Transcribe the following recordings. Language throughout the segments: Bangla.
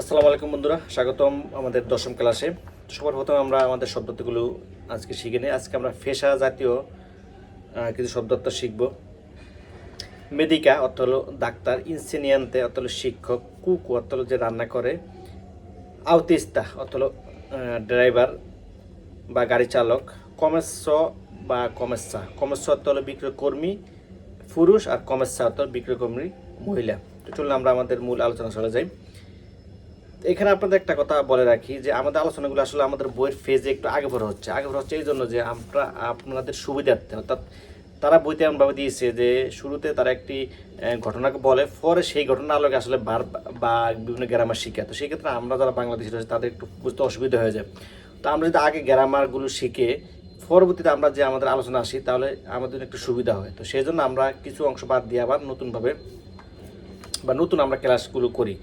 আসসালামু আলাইকুম বন্ধুরা, স্বাগতম আমাদের দশম ক্লাসে। সবার প্রথমে আমরা আমাদের শব্দগুলো আজকে শিখে নিই। আজকে আমরা ফেসা জাতীয় কিছু শব্দত্ব শিখব। মেডিকা, অর্থ হলো ডাক্তার, ইনসিনিয়ান্তে, অর্থ হলো শিক্ষক, কুক, অর্থ হলো যে রান্না করে। আউতিস্তা অর্থ হলো ড্রাইভার বা গাড়ি চালক। কমেস্য বা কমেসা কমেস্য অর্থ হলো বিক্রয়কর্মী পুরুষ আর কমেসা অর্থ হলো বিক্রয়কর্মী মহিলা। তো চলুন আমরা আমাদের মূল আলোচনা চলে যাই। এখানে আপনাদের একটা কথা বলে রাখি যে আমাদের আলোচনাগুলো আসলে আমাদের বইয়ের ফেজে একটু আগে ভরা হচ্ছে। আগে ভরা হচ্ছে এই জন্য যে আমরা, আপনাদের সুবিধার্থে, অর্থাৎ তারা বইতে এমনভাবে দিয়েছে যে শুরুতে তারা একটি ঘটনাকে বলে, পরে সেই ঘটনা আলোকে আসলে বার, বা বিভিন্ন গ্রামার শিখে তো সেই ক্ষেত্রে আমরা যারা বাংলাদেশি রয়েছে, তাদের একটু বুঝতে অসুবিধা হয়ে যায়। তো আমরা যদি আগে গ্রামারগুলো শিখে, পরবর্তীতে আমরা যে আমাদের আলোচনা আসি, তাহলে আমাদের একটু সুবিধা হয়। তো সেই জন্য আমরা কিছু অংশ বাদ দিয়ে আবার নতুনভাবে বা নতুন আমরা ক্লাসগুলো করি।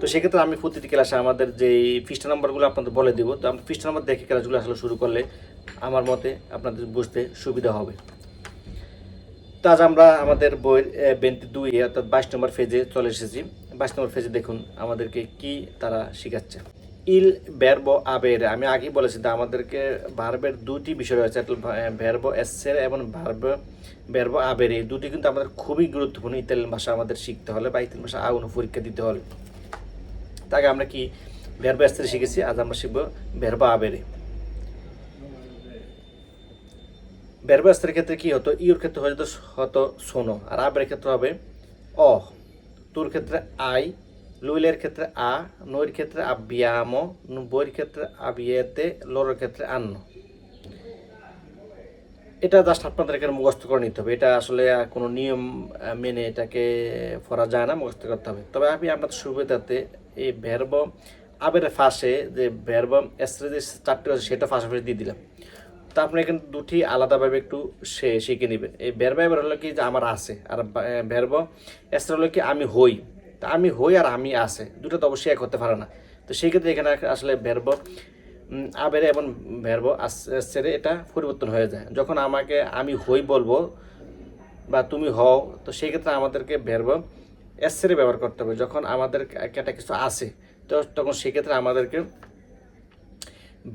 তো সেক্ষেত্রে আমি প্রতিটি ক্লাসে আমাদের যে ফিস্টা নাম্বারগুলো আপনাদের বলে দেবো, তো আমরা পৃষ্ঠা নাম্বার দেখে ক্লাসগুলো আসলে শুরু করলে আমার মতে আপনাদের বুঝতে সুবিধা হবে। তো আজ আমরা আমাদের বইয়ের বেন্টি দুই, অর্থাৎ বাইশ নম্বর ফেজে চলে এসেছি। বাইশ নম্বর ফেজে দেখুন আমাদেরকে কি তারা শেখাচ্ছে। ইল ভ্যারবো আবের আমি আগেই বলেছি যে আমাদেরকে ভার্বের দুটি বিষয় রয়েছে, একটা ভ্যারবো এসের এবং ভার্ব ভ্যারবো আবের এই দুটি কিন্তু আমাদের খুবই গুরুত্বপূর্ণ ইতালিয়ান ভাষা আমাদের শিখতে হলে বা ইতালিয়ান ভাষা আগুন পরীক্ষা দিতে হলে। তাকে আমরা কি ভ্যারবো এসের শিখেছি, আজ আমরা শিখব ভ্যারবো আবেরে ভ্যারবাস্তের ক্ষেত্রে কি হতো? ইউর ক্ষেত্রে হয়তো হতো সোনো। আর আবের ক্ষেত্রে হবে অ। তোর ক্ষেত্রে আই লুইলের ক্ষেত্রে আ নইর ক্ষেত্রে আবিয়াম বইয়ের ক্ষেত্রে আবিয়েতে লোরের ক্ষেত্রে আন্ন এটা জাস্ট আপনাদের এখানে মুখস্থ করে নিতে হবে। এটা আসলে কোনো নিয়ম মেনে এটাকে ফরা যায় না, মুখস্থ করতে হবে। তবে আমি আপনাদের সুবিধাতে এই ভ্যারব আবের ফাঁসে যে ভ্যারব এসরে যে চারটে আছে সেটা ফাঁসাফাঁসি দিয়ে দিলাম। তা আপনি এখানে দুটি আলাদাভাবে একটু শিখে নেবেন। এই ভ্যারব এবার হলো কি যে আমার আছে, আর ভ্যারব এসরে হলো কি আমি হই। তা আমি হই আর আমি আছে, দুটো তো অবশ্যই এক হতে পারে না। তো সেই ক্ষেত্রে এখানে আসলে ভেরব আবেরে এবং ভ্যারব সেরে এটা পরিবর্তন হয়ে যায়। যখন আমাকে আমি হই বলব বা তুমি হও, তো সেই ক্ষেত্রে আমাদেরকে ভ্যারব এসেরে ব্যবহার করতে হবে। যখন আমাদের একটা কিছু আসে তো তখন সেক্ষেত্রে আমাদেরকে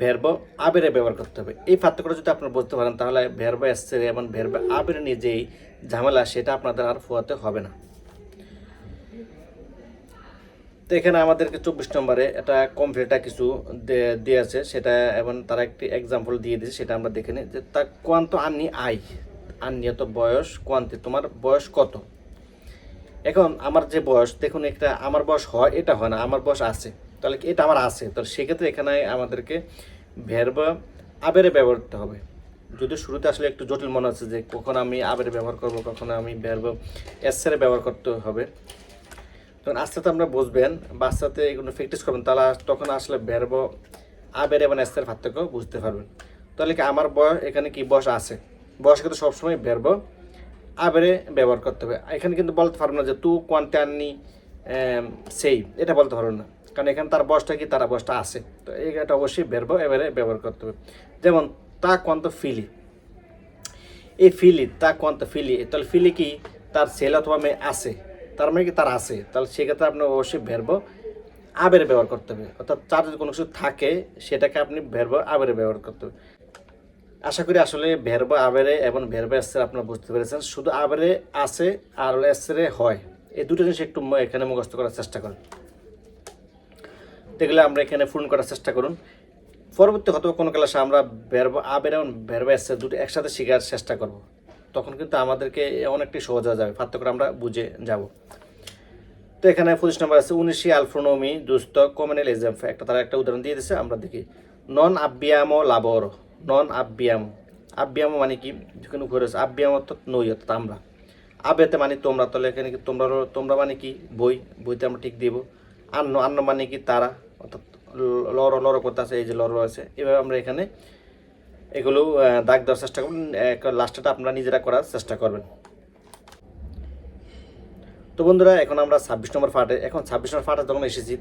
ভেরব আবেরে ব্যবহার করতে হবে। এই পার্থক্যটা যদি আপনারা বুঝতে পারেন, তাহলে ভেরব এসেরে এবং ভ্যারব আবেরে নিয়ে যেই ঝামেলা, সেটা আপনাদের আর ফোয়াতে হবে না। তো এখানে আমাদেরকে চব্বিশ নম্বরে এটা কমপ্লিটটা কিছু দিয়েছে। সেটা এবং তারা একটি এক্সাম্পল দিয়ে দিয়েছে, সেটা আমরা দেখে নিই। যে তা কোয়ান্ত আননি আই, আননি তো বয়স, কোয়ান্তি, তোমার বয়স কত? এখন আমার যে বয়স, দেখুন একটা আমার বয়স হয়, এটা হয় না, আমার বয়স আছে। তাহলে কি এটা আমার আছে? তো সেক্ষেত্রে এখানে আমাদেরকে ভেরব আবেরে ব্যবহার করতে হবে। যদি শুরুতে আসলে একটু জটিল মনে হচ্ছে যে কখন আমি আবেরে ব্যবহার করব, কখন আমি ভেরব এসেরে ব্যবহার করতে হবে তখন আস্তে আস্তে আমরা বুঝবেন, বা আস্তে আস্তে এগুলো প্র্যাকটিস করবেন, তাহলে তখন আসলে বেরবো আবের এবং এসের পার্থক্য বুঝতে পারবেন। তাহলে কি আমার বয়স, এখানে কি বয়স আছে? বয়স কিন্তু সবসময় বেরবো আবেরে ব্যবহার করতে হবে। এখানে কিন্তু বলতে পারব না যে তু কোয়ান্টে আননি সেই, এটা বলতে পারব না। কারণ এখানে তার বয়সটা কি? তার বয়সটা আছে। তো এটা অবশ্যই বেরবো এবারে ব্যবহার করতে হবে। যেমন, তা কোয়ান্ত ফিলি। এই ফিলি, তা কোয়ান্ত ফিলি, তাহলে ফিলি কি? তার ছেলে অথবা মেয়ে আছে। তার মানে কি তার আছে। তাহলে সেক্ষেত্রে আপনি অবশ্যই ভেরব আবেরে ব্যবহার করতে হবে। অর্থাৎ তার যদি কোনো কিছু থাকে, সেটাকে আপনি ভেরব আবেরে ব্যবহার করতে হবে। আশা করি আসলে ভেরব আবেরে এবং ভেরব এসরে আপনারা বুঝতে পেরেছেন। শুধু আবেরে আছে আর এসরে হয়। এই দুটো জিনিস একটু এখানে মুখস্থ করার চেষ্টা করেন। দেখলে আমরা এখানে পূরণ করার চেষ্টা করুন। পরবর্তী হয়তো কোনো ক্লাসে আমরা ভেরব আবের এবং ভেরব এসে দুটো একসাথে শেখার চেষ্টা করব। তখন কিন্তু আমাদেরকে অনেকটাই সহজ হয়ে যাবে পার্থক্য আমরা বুঝে যাব। তো এখানে পঁচিশ নম্বর আছে, উনিশি আলফ্রোনমি, দুস্থ কমেনেল এক্সাম একটা তারা একটা উদাহরণ দিয়ে দিয়েছে, আমরা দেখি। নন আব্বিয়ামো লাবর। নন আব্বিয়াম। আব্বিয়ামো মানে কি? যেখানে ঘুরে আছে, আব্বিয়াম অর্থাৎ নই, অর্থাৎ আমরা। আবেতে মানে তোমরা। তাহলে এখানে কি তোমরা তোমরা মানে কি? বই। বইতে আমরা ঠিক দিব। আন্ন। আন্ন মানে কি? তারা। অর্থাৎ ল- লর লর করতে আছে, এই যে লর আছে। এভাবে আমরা এখানে এগুলো দাগ দেওয়ার চেষ্টা করবেন লাস্টটা আপনারা নিজেরা করার চেষ্টা করবেন। তো বন্ধুরা, এখন আমরা ছাব্বিশ নম্বর পার্টে এখন ছাব্বিশ নম্বর পার্টে যখন এসেছি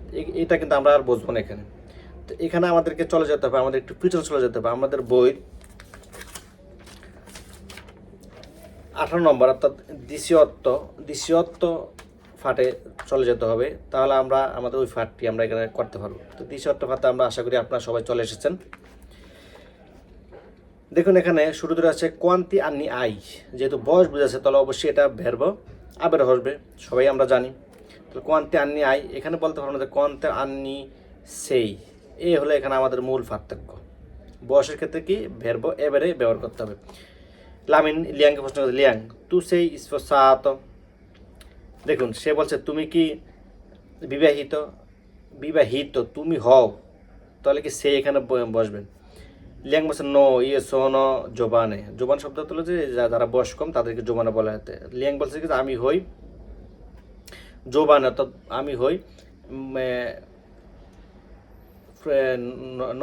এটা কিন্তু আমরা আর বুঝব না এখানে। তো এখানে আমাদেরকে চলে যেতে হবে, আমাদের একটু পিছনে চলে যেতে হবে, আমাদের বই আঠারো নম্বর, অর্থাৎ দ্বিতীয়ত্ব দ্বিতীয়ত্ব ফাটে চলে যেতে হবে, তাহলে আমরা, আমাদের ওই ফাটটি আমরা এখানে করতে পারব। তো দ্বিতীয় ফাটে আমরা আশা করি আপনারা সবাই চলে এসেছেন। দেখুন এখানে শুরু ধরে আছে, কোয়ান্তি আন্নি আই। যেহেতু বয়স বুঝাচ্ছে তাহলে অবশ্যই এটা ভেরব আবের হসবে সবাই আমরা জানি। তাহলে কোয়ান্তি আন্নি আই। এখানে বলতে পারব না যে কোয়ান্তে আন্নি সেই। এই হলো এখানে আমাদের মূল পার্থক্য। বয়সের ক্ষেত্রে কি? ভেরব এবারে ব্যবহার করতে হবে। লামিন, লিয়াংকে প্রশ্ন করছে, লিয়াং, তু সেই স্পসাত। দেখুন, সে বলছে, তুমি কি বিবাহিত? বিবাহিত, তুমি হও। তাহলে কি সে এখানে বসবেন? লিয়াং বলছে নো ইয়ে সোন জোবানে। জোবান শব্দ তুলে যে যারা বয়স কম তাদেরকে জোবানে বলা হতে লিয়াং বলছে কি আমি হই জোবান। অর্থাৎ আমি হই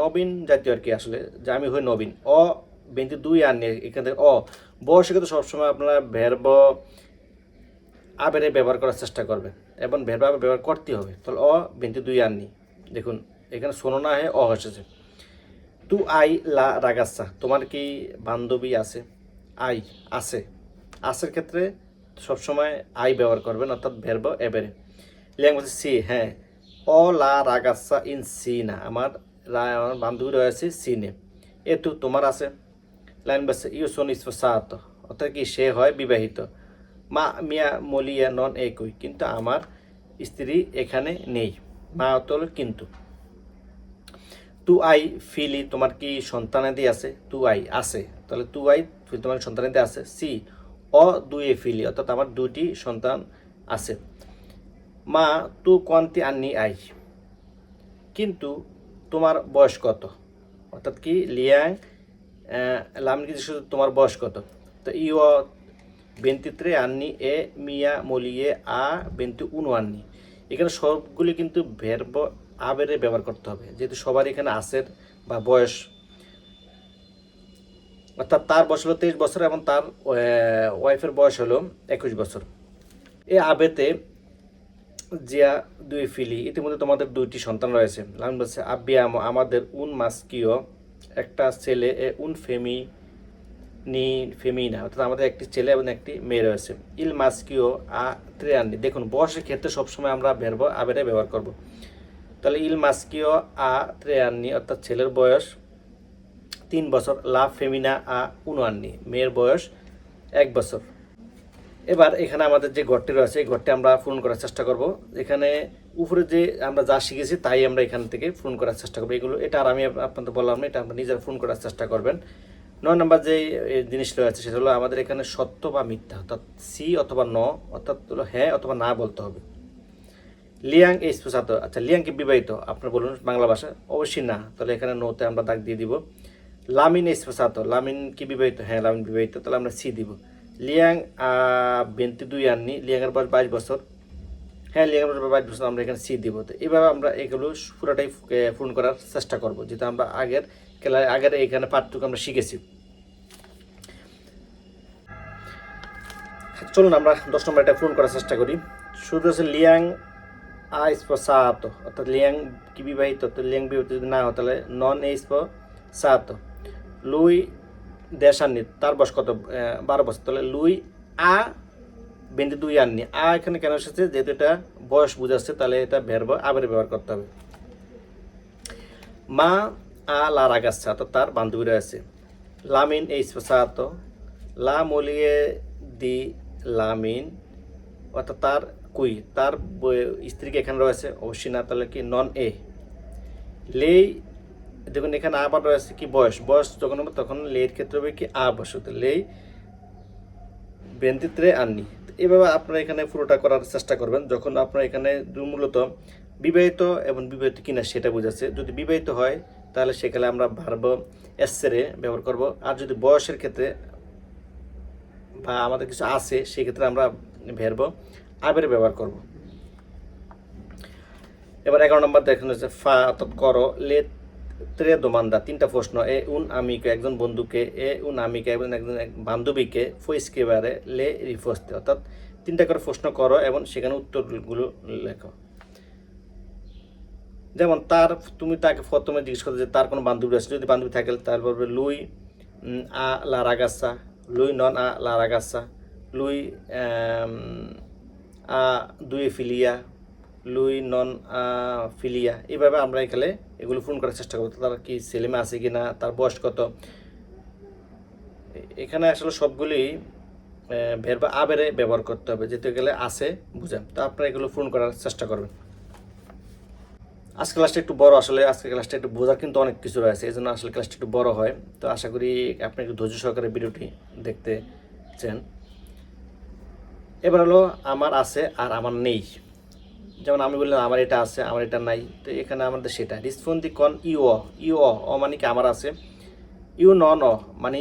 নবীন জাতীয় আর কি আসলে, যে আমি হই নবীন। অ, বেন্তি দুই আর নিয়ে এখান থেকে অ। বয়সে কিন্তু সবসময় আপনারা ভেরব আবেরে ব্যবহার করার চেষ্টা করবেন, এবং ভেরব ব্যবহার করতে হবে। তাহলে অ, বেন্তি দুই আর নি দেখুন, এখানে শোনো না হয়ে অ এসেছে। তু আই লা রাগাসা। তোমার কি বান্ধবী আছে? আই, আছে। আসের ক্ষেত্রে সবসময় আই ব্যবহার করবেন, অর্থাৎ ভেরব এবারে লিয়াং বলছে সি হ্যাঁ। অ লা রাগাসা ইন সি না আমার আমার বান্ধবী রয়েছে সিনে। এ তু, তোমার আছে? লাইন বলছে, ইউ সোন সাত অর্থাৎ কি সে হয় বিবাহিত। মা, মিয়া, মলিয়া, নন একই। কিন্তু আমার স্ত্রী এখানে নেই। মা অত কিন্তু। তু আই ফিলি তোমার কি সন্তানাদি আছে? তু আই আছে। তাহলে তু আই তোমার সন্তানাদি আছে। সি, অ দুয়ে ফিলি, অর্থাৎ আমার দুটি সন্তান আছে। মা, তু কোয়ান্তি আন্নি আই। কিন্তু তোমার বয়স কত? অর্থাৎ কি লিয়াং লামিন কি শুধু তোমার বয়স কত? তো ই, অ বেন্তিত্রে আন্নি এ, মিয়া মলিয়ে আ, বেন্তি উনু আন্নি। এখানে সবগুলি কিন্তু ভেরব আবেরে ব্যবহার করতে হবে। যেহেতু সবার এখানে আসের বা বয়স। অর্থাৎ তার বয়স হলো তেইশ বছর এবং তার ওয়াইফের বয়স হলো একুশ বছর। এই আবেতে জিয়া দুই ফিলি, ইতিমধ্যে তোমাদের দুইটি সন্তান রয়েছে। লামিন বলছে আব্বিয়া আম- আমাদের উন মাস্কিও, একটা ছেলে, এ উন ফেমি, নি ফেমিনা, অর্থাৎ আমাদের একটি ছেলে এবং একটি মেয়ে রয়েছে। ইল মাস্কিও আ ত্রেয়ান্নি, দেখুন, বয়সের ক্ষেত্রে সবসময় আমরা ভেরব আবেরে ব্যবহার করব। তাহলে ইল মাস্কিও আ ত্রেয়ান্নি, অর্থাৎ ছেলের বয়স তিন বছর। লা ফেমিনা আ উনআন্নি, মেয়ের বয়স এক বছর। এবার এখানে আমাদের যে ঘরটি রয়েছে, এই ঘরটি আমরা পূরণ করার চেষ্টা করব। এখানে উপরে যে আমরা যা শিখেছি, তাই আমরা এখান থেকে পূরণ করার চেষ্টা করব। এগুলো, এটা আর আমি আপ- আপনাদের বললাম না, এটা আপনারা নিজেরা পূরণ করার চেষ্টা করবেন। নয় নম্বর যে এই জিনিসটা রয়েছে, সেটা হলো আমাদের এখানে সত্য বা মিথ্যা, অর্থাৎ সি অথবা ন, অর্থাৎ হ্যাঁ অথবা না বলতে হবে। লিয়াং এই স্পেশাত আচ্ছা লিয়াং কি বিবাহিত, আপনার বলুন বাংলা ভাষা। অবশ্যই না, তাহলে এখানে নোতে আমরা দাগ দিয়ে দিব। লামিন এই স্পেশাত লামিন কি বিবাহিত? হ্যাঁ লামিন বিবাহিত, তাহলে আমরা সি দিব। লিয়াং বেন্তি দুই আননি, লিয়াংয়ের বয়স বাইশ বছর। হ্যাঁ বয়স বাইশ বছর, আমরা এখানে সি দিব। তো এইভাবে আমরা এগুলো পুরোটাই পূরণ করার চেষ্টা করব, যেটা আমরা আগের খেলা আগের এখানে পাঠটুকু আমরা শিখেছি। চলুন আমরা দশ নম্বর এটা পূরণ করার চেষ্টা করি। শুরু হচ্ছে লিয়াং আ সাত অর্থাৎ লিয়াং কি বিবাহিত তো লিয়াং বিবাহিত যদি না হয় তাহলে নন এ সাত লুই দেশান্নি তার বয়স কত বারো বছর তাহলে লুই আ বিন্দু দুই আননি আ এখানে কেন এসেছে যেহেতু এটা বয়স বুঝাচ্ছে তাহলে এটা ভেরব আবার ব্যবহার করতে হবে মা আ লা রাগাচ্ছা অর্থাৎ তার বান্ধবী রয়েছে লামিন এই সাত লা মলিয়ে দি লামিন অর্থাৎ তার কুই? তার স্ত্রী কি এখানে রয়েছে, অবশ্যই না, তাহলে কি নন এ লেই, দেখুন, এখানে আবার রয়েছে কি বয়স? বয়স যখন হবে তখন লের ক্ষেত্রে হবে কি আ বসতে। লেই, বেন্তিত্রে আননি। এভাবে আপনারা এখানে পুরোটা করার চেষ্টা করবেন। যখন আপনারা এখানে মূলত বিবাহিত এবং বিবাহিত কিনা সেটা বোঝাচ্ছে। যদি বিবাহিত হয়, তাহলে সেখানে আমরা ভার্ব এসেরে ব্যবহার করব। আর যদি বয়সের ক্ষেত্রে বা আমাদের কিছু আছে, সেক্ষেত্রে আমরা ভেরব আবের ব্যবহার করব। এবার এগারো নম্বর দেখেন হচ্ছে ফা অর্থাৎ করো, লে, ত্রে, দোমান্দা, তিনটা প্রশ্ন। এ, উন আমিকে একজন বন্ধুকে, এ, উন আমিকে এবং একজন এক বান্ধবীকে ফইসকে বারে, লে রিফোস্তে অর্থাৎ তিনটা করে প্রশ্ন করো এবং সেখানে উত্তরগুলো লেখো। যেমন তার, তুমি তাকে প্রথমে জিজ্ঞেস করতে যে তার কোনো বান্ধবী আছে। যদি বান্ধবী থাকে, তার বলবে লুই আ, লা রাগাসা, লুই নন, আ, লা রাগাসা, লুই দুই ফিলিয়া, লুই, নন ফিলিয়া। এইভাবে আমরা এখানে এগুলো ফোন করার চেষ্টা করব। তার কি ছেলেমে আছে কি না, তার বয়স কত? এখানে আসলে সবগুলি ভের বা আবেরে ব্যবহার করতে হবে। যেতে গেলে আছে, বুঝেন। তো আপনারা এগুলো ফোন করার চেষ্টা করবেন। আজকে ক্লাসটা একটু বড়। আসলে আজকে ক্লাসটা একটু বোঝার কিন্তু অনেক কিছু রয়েছে। এই জন্য আসলে ক্লাসটা একটু বড় হয়। তো আশা করি আপনি একটু ধৈর্য সহকারে ভিডিওটি দেখতে চান। এবার হলো আমার আছে আর আমার নেই। যেমন আমি বললাম, আমার এটা আছে, আমার এটা নাই। তো এখানে আমাদের সেটা রিসপন্দি কন ইউ ইউ অ মানে কি আমার আছে। ইউ ন ন মানে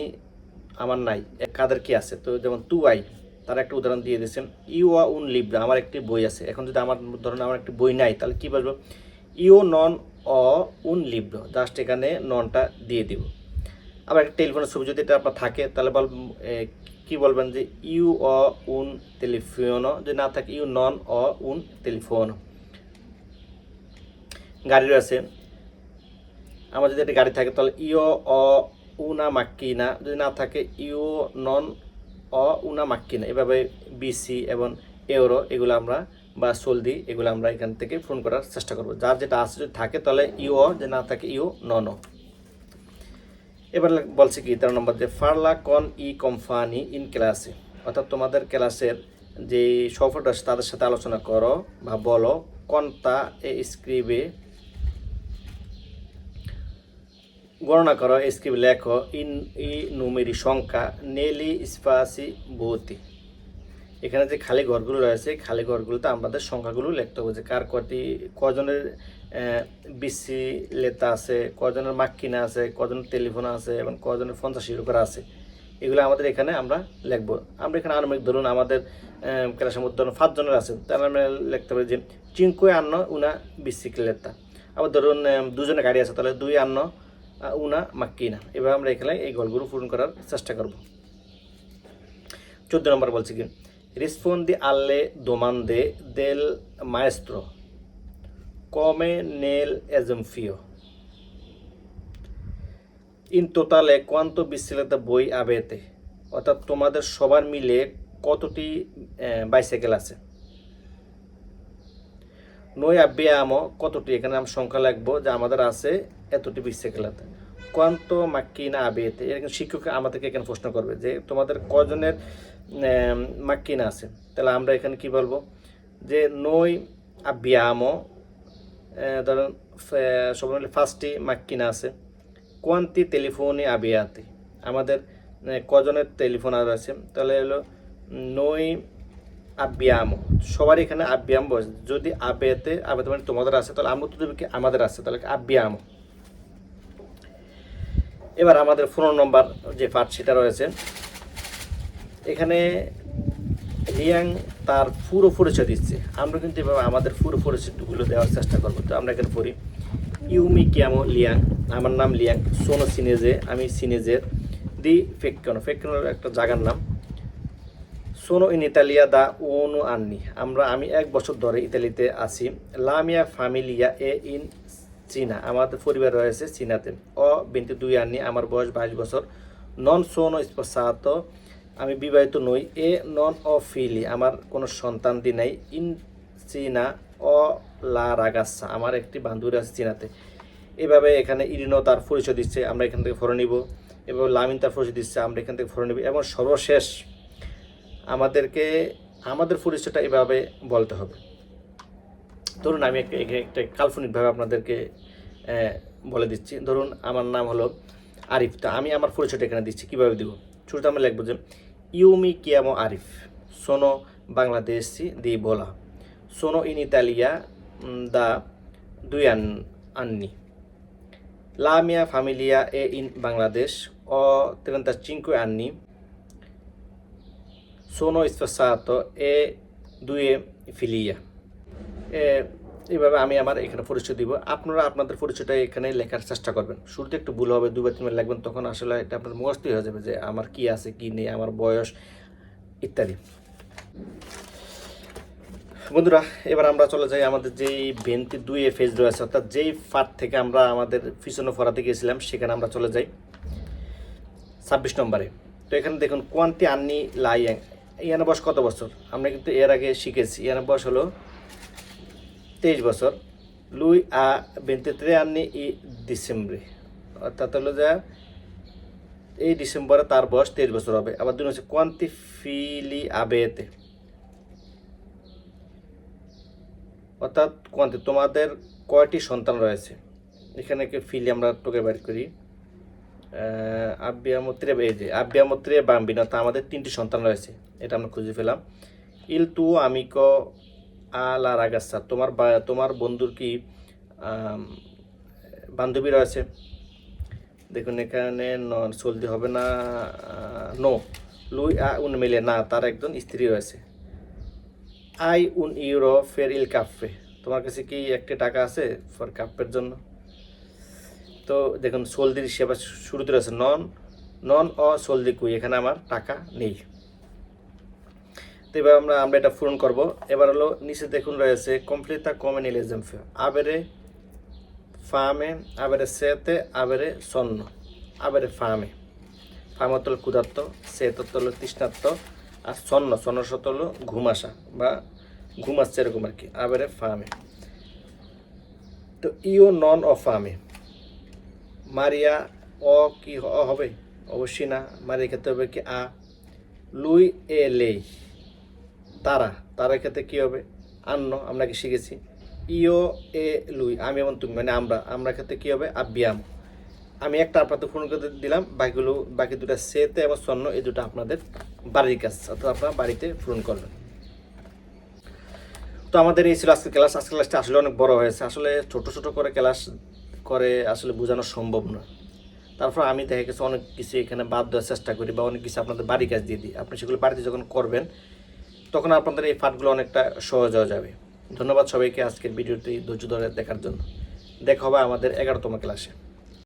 আমার নাই। কাদের কি আছে? তো যেমন টু আই, তার একটা উদাহরণ দিয়ে দিয়েছেন। ইউ অ উন লিব্রা, আমার একটি বই আছে। এখন যদি আমার ধরুন আমার একটি বই নাই, তাহলে কী বলব? ইউ নন অ উন লিব্র, জাস্ট এখানে ননটা দিয়ে দিব। আবার একটা টেলিফোনের ছবি যদি এটা আপনার থাকে, তাহলে বল কি বলবেন যে ইউ অ উন টেলিফোনো যদি না থাকে ইউ নন অ উন টেলিফোন। গাড়ি রয়েছে। আমার যদি একটা গাড়ি থাকে, তাহলে ইও অ উনা মাক্কিনা। যদি না থাকে ইউ নন অ উনা মাক্কিনা। এভাবে বিসি এবং এওরো, এগুলো আমরা বা সলদি, এগুলো আমরা এখান থেকে ফোন করার চেষ্টা করব। যার যেটা আছে যদি থাকে, তাহলে ইউ অ, যে না থাকে ইউ নন এবার বলছে কি, তেরো নম্বর যে ফার্লা কন ই কোম্পানি ইন ক্লাসে। অর্থাৎ তোমাদের ক্লাসের যে সফরটা আছে, তাদের সাথে আলোচনা করো বা বলো কন্তা এ স্ক্রিপে গণনা করো স্ক্রিপ লেখো, ইন, ই, নুমেরি সংখ্যা নেলি স্পাসি ভৌতি এখানে যে খালি ঘরগুলো রয়েছে খালি ঘরগুলোতে আমাদের সংখ্যাগুলো লিখতে হবে যে কার কটি কজনের বিসি লেতা আছে কজনের মাক্কিনা আছে কজনের টেলিফোন আছে, এবং কজনের পঞ্চাশ ইউরো আছে। এগুলো আমাদের এখানে আমরা লিখব। আমরা এখানে আনুমানিক ধরুন আমাদের ক্লাসের মধ্যে ধরুন পাঁচজনের আছে তাহলে আমরা লিখতে পারি যে চিঙ্কুয়ে আন্ন, উনা বিসি লেতা। আবার ধরুন দুজনে গাড়ি আছে, তাহলে দুই আন্ন উনা মাক্কিনা এভাবে আমরা এখানে এই গল্পগুলো পূরণ করার চেষ্টা করব। চোদ্দ নম্বর বলছি কি? আল্লে দোমান্দে দেল মায়েস্ত্রো। কমে নেল এজমফিও। ইন টোটালে কোয়ান্তো বিশৃঙ্খলতা বই আবেতে। অর্থাৎ তোমাদের সবার মিলে কতটি বাইসাইকেল আছে? নয় আব্বিয়ামো কতটি? এখানে আমি সংখ্যা লিখব যে আমাদের আছে এতটি বিশাইকেল আছে। কোয়ান্ত মাক্কিনা আবেতে। এরকম শিক্ষক আমাদেরকে এখানে প্রশ্ন করবে যে তোমাদের কজনের মাক্কিনা আছে। তাহলে আমরা এখানে কি বলব? যে নই আব্বিয়ামো আহ, ধরুন সবার মিলে ফার্স্টটি মাক্কিনা আছে। কোয়ান্তি টেলিফোনে আবিয়াতে। আমাদের কজনের টেলিফোন আর আছে? তাহলে হলো নই আব্যায়াম সবার এখানে আব্যায়াম বসে। যদি আবেতে আবেতে মানে তোমাদের আছে তাহলে আমরা তো কি আমাদের আছে। তাহলে আব্যায়াম এবার আমাদের ফোন নম্বর যে পার্ট সেটা রয়েছে। এখানে রিয়াং তার পুরো পরিচয় দিচ্ছে। আমরা কিন্তু এভাবে আমাদের পুরো পরিচয়গুলো দেওয়ার চেষ্টা করব। তো আমরা এখানে পড়ি। Yumi Kiyamo Liang. আমার নাম লিয়াং। সোনো সিনেজে। আমি সিনেজের দি ফেক্কনো। ফেক্কনোর একটা জায়গার নাম। সোনো ইন ইতালিয়া দা ওনো আননি। আমরা, আমি এক বছর ধরে ইতালিতে আছি। লামিয়া ফামিলিয়া এ ইন চীনা। আমাদের পরিবার রয়েছে চীনাতে। অ, বিনতি দুই আননি। আমার বয়স বাইশ বছর। নন সোনো স্পসাত আমি বিবাহিত নই। এ নন অ ফিলি আমার কোনো সন্তানদি নাই। ইন চীনা অ লা রাগাসা আমার একটি বান্ধবী আছে চীনাতে। এভাবে এখানে ইরিনো তার পরিচয় দিচ্ছে, আমরা এখান থেকে ফোরো নিব। এভাবে লামিন তার পরিচয় দিচ্ছে, আমরা এখান থেকে ফোরো নিব। এবং সর্বশেষ, আমাদেরকে, আমাদের পরিচয়টা এভাবে বলতে হবে। ধরুন, আমি একটা একটা কাল্পনিকভাবে আপনাদেরকে বলে দিচ্ছি। ধরুন, আমার নাম হলো আরিফ। তা আমি আমার পরিচয়টা এখানে দিচ্ছি। কীভাবে দিব? শুরুতে আমরা লিখব যে ইউমি কিয়ামো আরিফ সোনো বাংলাদেশি দি বোলা সোনো ইন ইতালিয়া দা দুয়ান আন্নি লামিয়া ফামিলিয়া এ ইন বাংলাদেশ ও তেরান্তা চিঙ্কু আন্নি সোনো স্পসাত এ দুয়ে ফিলিয়া এ এইভাবে আমি আমার এখানে পরিচয় দিব। আপনারা আপনাদের পরিচয়টা এখানে লেখার চেষ্টা করবেন। শুরুতে একটু ভুল হবে দুবার তিনবার লিখবেন তখন আসলে এটা আপনার মুখস্থই হয়ে যাবে যে আমার কি আছে, কি নেই, আমার বয়স ইত্যাদি। বন্ধুরা, এবার আমরা চলে যাই আমাদের যেই দুই এ ফেজ রয়েছে, অর্থাৎ যেই ফাট থেকে আমরা আমাদের পিছনে ফরাতে গিয়েছিলাম, সেখানে আমরা চলে যাই ছাব্বিশ নম্বরে। তো এখানে দেখুন, কোয়ান্টি আন্নি লাইয়াং ইয়ানা বয়স কত বছর? আমরা কিন্তু এর আগে শিখেছি ইয়ানা বয়স হলো তেইশ বছর। লুই আ বেন্তেত্রে আননি ই ডিসেম্বরে। অর্থাৎ হলো যে, এই ডিসেম্বরে তার বয়স তেইশ বছর হবে। আবার দুই হচ্ছে কোয়ান্তি ফিলি আবেতে। অর্থাৎ কোয়ান্তি, তোমাদের কয়টি সন্তান রয়েছে? এখানে কি ফিলি আমরা টোকে বের করি। আব্বিয়ামত্রে, এই যে, আব্বিয়ামত্রে বাম্বিনা তা আমাদের তিনটি সন্তান রয়েছে। এটা আমরা খুঁজে পেলাম। ইল তু আমিক আলা রাগাসা তোমার তোমার বন্ধুর কি বান্ধবী রয়েছে? দেখুন, এখানে চলতে হবে না নো লুই আ উন মিলে, না, তার একজন স্ত্রী রয়েছে। আই উন ইউরো ফের ইল কাফে। তোমার কাছে কি একটি টাকা আছে ফর কাপের জন্য? তো দেখুন সলদির সেবা শুরুতে রয়েছে, নন নন অ সলদি কুই, এখানে আমার টাকা নেই। তো এবার আমরা আমরা এটা পূরণ করব। এবার হলো নিচে দেখুন রয়েছে কমপ্লিটা কমেন ইলেজম আবেরে ফামে, আবেরে সেতে, আবেরে সন্ন। আবেরে ফামে। ফামত হলো ক্ষুধার্ত, সেত হলো তৃষ্ণার্ত, আর সন্ন সন্ন সত হলো ঘুমাসা বা ঘুমাচ্ছে এরকম আর কি। আবেরে ফামে। তো ইও নন অ ফামে। মারিয়া অ কি হবে? অবশ্যই না। মারিয়া খেতে হবে কি আ। লুই এ লেই। তারা তারার ক্ষেত্রে কী হবে? আন্ন, আমরা কি শিখেছি? ইও এ, লুই, আমি এবং তুমি মানে আমরা। আমরা ক্ষেত্রে কী হবে? আব্যায়াম আমি একটা আপনাদের ফোন করে দিলাম, বাকিগুলো, বাকি দুটা সেতে এবং স্বর্ণ এই দুটো আপনাদের বাড়ির কাজ, অর্থাৎ আপনারা বাড়িতে পূরণ করবেন। তো আমাদের এই ছিল আজকের ক্লাস। আজকের ক্লাসটা আসলে অনেক বড় হয়েছে। আসলে ছোট ছোট করে ক্লাস করে আসলে বোঝানো সম্ভব না। তারপর আমি দেখা গেছে অনেক কিছু এখানে বাদ দেওয়ার চেষ্টা করি বা অনেক কিছু আপনাদের বাড়ির কাজ দিয়ে দিই। আপনি সেগুলো বাড়িতে যখন করবেন তখন আপনাদের এই পাঠগুলো অনেকটা সহজ হয়ে যাবে। ধন্যবাদ সবাইকে আজকের ভিডিওটি ধৈর্য ধরে দেখার জন্য। দেখা হবে আমাদের এগারোতম ক্লাসে।